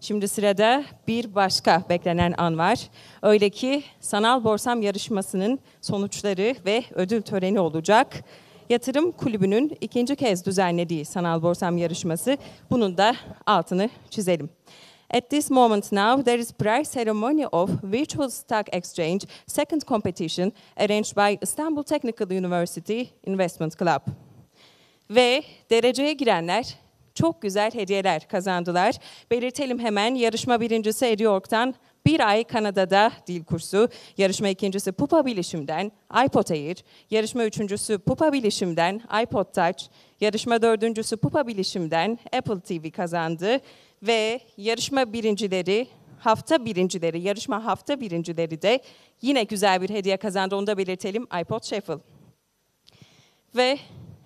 Şimdi sırada bir başka beklenen an var. Öyle ki sanal borsam yarışmasının sonuçları ve ödül töreni olacak. Yatırım Kulübü'nün ikinci kez düzenlediği sanal borsam yarışması. Bunun da altını çizelim. At this moment now, there is prize ceremony of Virtual Stock Exchange second competition arranged by Istanbul Technical University Investment Club. Ve dereceye girenler çok güzel hediyeler kazandılar. Belirtelim hemen yarışma birincisi Eddie York'tan bir ay Kanada'da dil kursu, yarışma ikincisi Pupa Bilişim'den iPod Air, yarışma üçüncüsü Pupa Bilişim'den iPod Touch, yarışma dördüncüsü Pupa Bilişim'den Apple TV kazandı ve yarışma birincileri hafta birincileri, yarışma hafta birincileri de yine güzel bir hediye kazandı. Onu da belirtelim. iPod Shuffle. Ve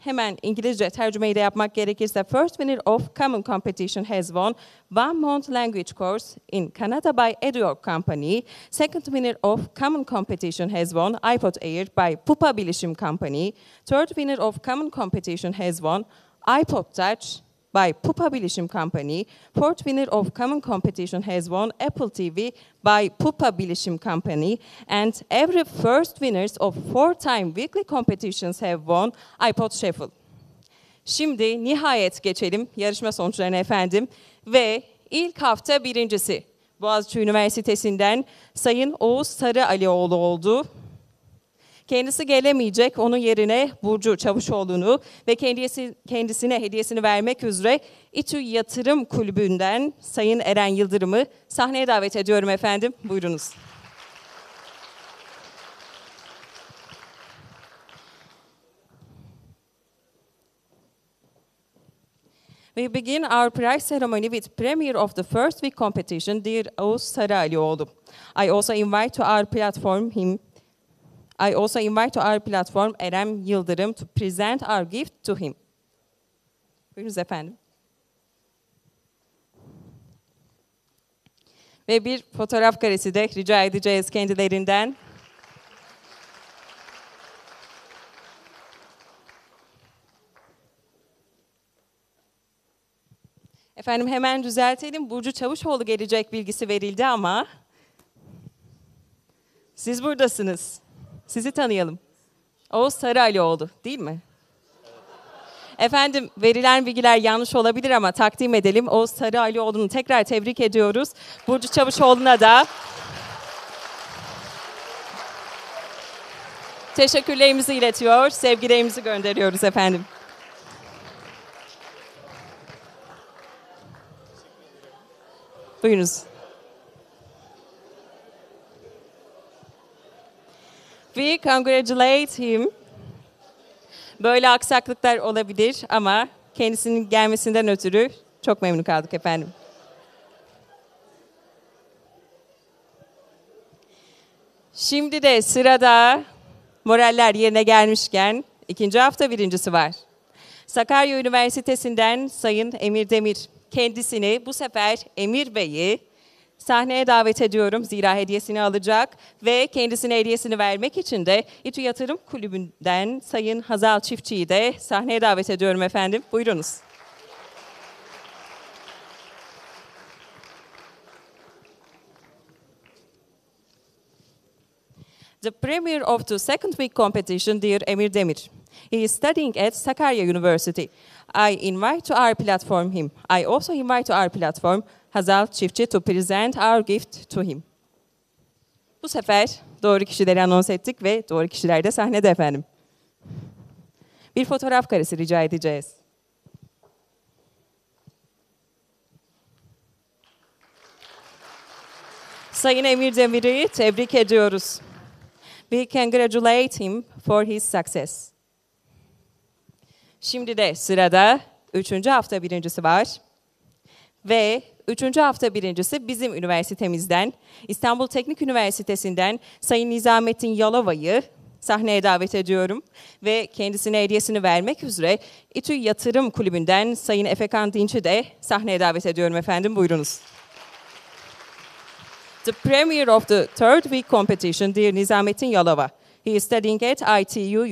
hemen İngilizce tercümeyi de yapmak gerekirse First winner of Common Competition has won one month language course in Canada by EduYork Company. Second winner of Common Competition has won iPod Air by Pupa Bilişim Company. Third winner of Common Competition has won iPod Touch by Pupa Bilişim Company. Fourth winner of Common Competition has won Apple TV by Pupa Bilişim Company. And every first winners of four-time weekly competitions have won iPod Shuffle. Şimdi nihayet geçelim yarışma sonuçlarına efendim. Ve ilk hafta birincisi Boğaziçi Üniversitesi'nden Sayın Oğuz Sarı Alioğlu oldu. Kendisi gelemeyecek. Onun yerine Burcu Çavuşoğlu'nu ve kendisi, kendisine hediyesini vermek üzere İTÜ Yatırım Kulübü'nden Sayın Eren Yıldırım'ı sahneye davet ediyorum efendim. Buyurunuz. We begin our prize ceremony with premiere of the first week competition, Dear Oğuz Sarıalioğlu. I also invite to our platform him I also invite to our platform Erem Yıldırım to present our gift to him. Buyurunuz efendim. Ve bir fotoğraf karesi de rica edeceğiz kendilerinden. Efendim hemen düzeltelim. Burcu Çavuşoğlu gelecek bilgisi verildi ama siz buradasınız. Sizi tanıyalım. Oğuz Sarıalioğlu değil mi? Efendim verilen bilgiler yanlış olabilir ama takdim edelim. Oğuz Sarıalioğlu'nu tekrar tebrik ediyoruz. Burcu Çavuşoğlu'na da teşekkürlerimizi iletiyor, sevgilerimizi gönderiyoruz efendim. Buyurunuz. We congratulate him. Böyle aksaklıklar olabilir ama kendisinin gelmesinden ötürü çok memnun kaldık efendim. Şimdi de sırada moraller yerine gelmişken ikinci hafta birincisi var. Sakarya Üniversitesi'nden Sayın Emir Demir kendisini bu sefer Emir Bey'i sahneye davet ediyorum. Zira hediyesini alacak ve kendisine hediyesini vermek için de İTÜ Yatırım Kulübü'nden Sayın Hazal Çiftçi'yi de sahneye davet ediyorum efendim. Buyurunuz. The premier of the second week competition, dear Emir Demir. He is studying at Sakarya University. I invite to our platform him. I also invite to our platform Hazal Çiftçi to present our gift to him. Bu sefer doğru kişileri anons ettik ve doğru kişiler de sahnede efendim. Bir fotoğraf karesi rica edeceğiz. Sayın Emir Demir'i tebrik ediyoruz. We congratulate him for his success. Şimdi de sırada üçüncü hafta birincisi var. Ve üçüncü hafta birincisi bizim üniversitemizden, İstanbul Teknik Üniversitesi'nden Sayın Nizamettin Yalova'yı sahneye davet ediyorum. Ve kendisine hediyesini vermek üzere İTÜ Yatırım Kulübü'nden Sayın Efekan Dinç'i de sahneye davet ediyorum efendim. Buyurunuz. The premier of the third week competition, dear Nizamettin Yalova. He is studying at ITU,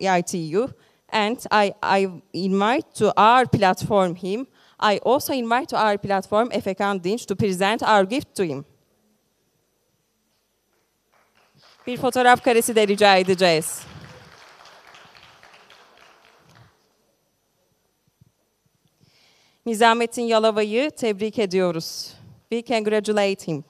ITU and I, I invite to our platform him I also invite to our platform Efekan Dinç to present our gift to him. Bir fotoğraf karesi de rica edeceğiz. Nizamettin Yalova'yı tebrik ediyoruz. We congratulate him.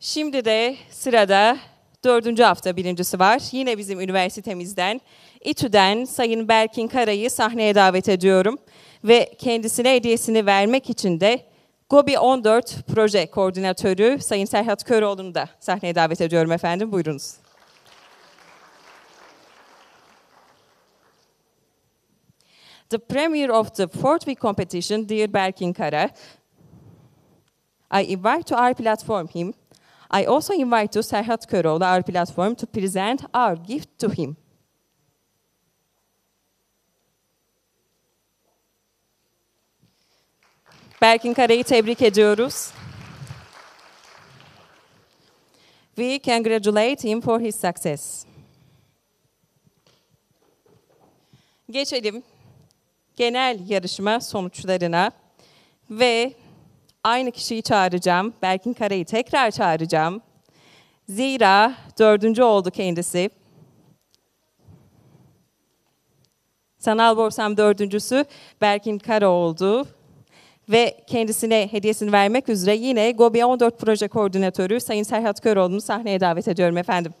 Şimdi de sırada dördüncü hafta birincisi var. Yine bizim üniversitemizden, İTÜ'den Sayın Berkin Kara'yı sahneye davet ediyorum. Ve kendisine hediyesini vermek için de Gobi 14 proje koordinatörü Sayın Serhat Köroğlu'nu da sahneye davet ediyorum efendim. Buyurunuz. The premiere of the fourth week competition, Dear Berkin Kara, I invite to our platform him. I also invite to Serhat Köroğlu, our platform, to present our gift to him. Berkin Kara'yı tebrik ediyoruz. We congratulate him for his success. Geçelim genel yarışma sonuçlarına ve aynı kişiyi çağıracağım. Berkin Kara'yı tekrar çağıracağım. Zira dördüncü oldu kendisi. Sanal Borsam dördüncüsü Berkin Kara oldu. Ve kendisine hediyesini vermek üzere yine Gobi 14 proje koordinatörü Sayın Serhat Köroğlu'nu sahneye davet ediyorum efendim.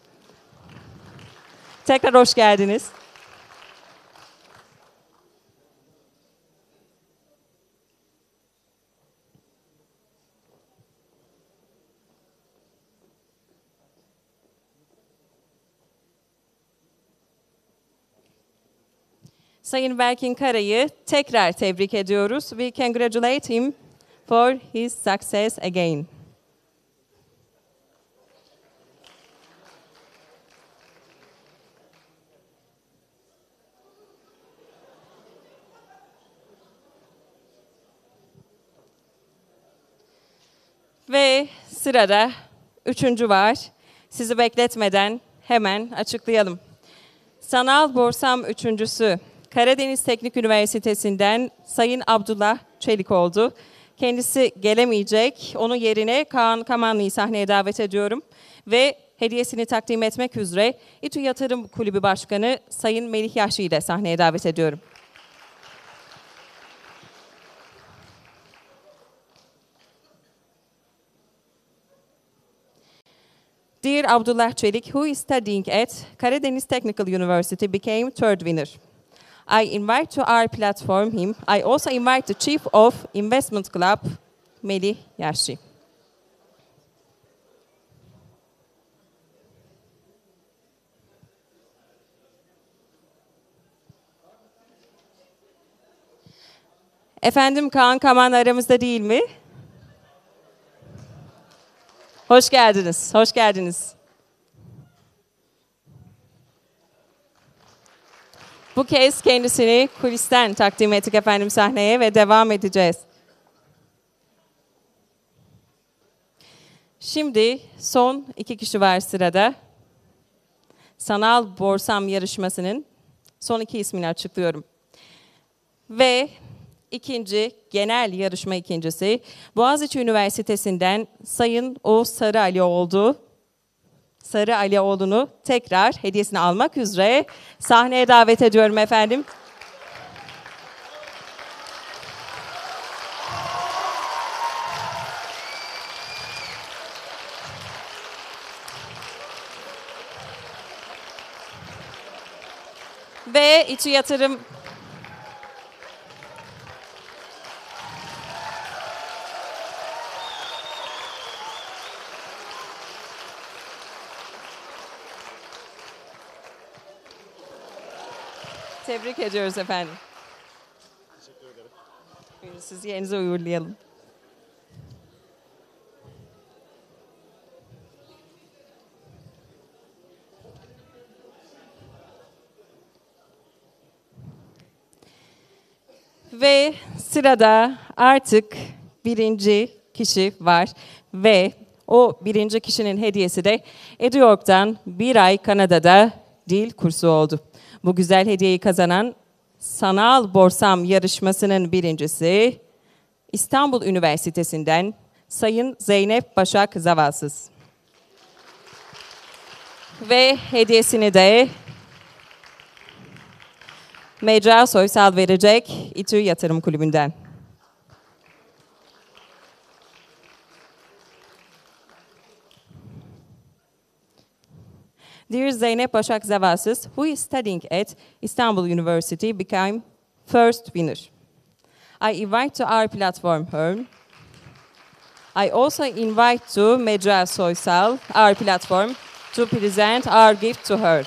Tekrar hoş geldiniz. Sayın Berkin Kara'yı tekrar tebrik ediyoruz. We congratulate him for his success again. Ve sırada üçüncü var. Sizi bekletmeden hemen açıklayalım. Sanal Borsam üçüncüsü Karadeniz Teknik Üniversitesi'nden Sayın Abdullah Çelik oldu. Kendisi gelemeyecek. Onun yerine Kaan Kamanlı'yı sahneye davet ediyorum. Ve hediyesini takdim etmek üzere İTÜ Yatırım Kulübü Başkanı Sayın Melih Yaşlı'yı da sahneye davet ediyorum. Dear Abdullah Çelik, who is studying at Karadeniz Technical University, became third winner. I invite to our platform him. I also invite the Chief of Investment Club, Melih Yaşlı. Efendim Kaan Kaman aramızda değil mi? Hoş geldiniz, hoş geldiniz. Bu kez kendisini kulisten takdim ettik efendim sahneye ve devam edeceğiz. Şimdi son iki kişi var sırada. Sanal Borsam yarışmasının son iki ismini açıklıyorum. Ve ikinci genel yarışma ikincisi Boğaziçi Üniversitesi'nden Sayın Oğuz Sarı oldu. Sarı Alioğlu'nu tekrar hediyesini almak üzere sahneye davet ediyorum efendim. Ve içi yatırım Tebrik ediyoruz efendim. Teşekkür ederim. Buyurun sizi yerinize uğurlayalım. Ve sırada artık birinci kişi var ve o birinci kişinin hediyesi de New bir ay Kanada'da dil kursu oldu. Bu güzel hediyeyi kazanan Sanal Borsam yarışmasının birincisi İstanbul Üniversitesi'nden Sayın Zeynep Başak Zavasız. Ve hediyesini de Mecra Soysal verecek İTÜ Yatırım Kulübü'nden. Dear Zeynep Başak Zavasız, who is studying at Istanbul University, became first winner. I invite to our platform her. I also invite to Medra Soysal, our platform, to present our gift to her.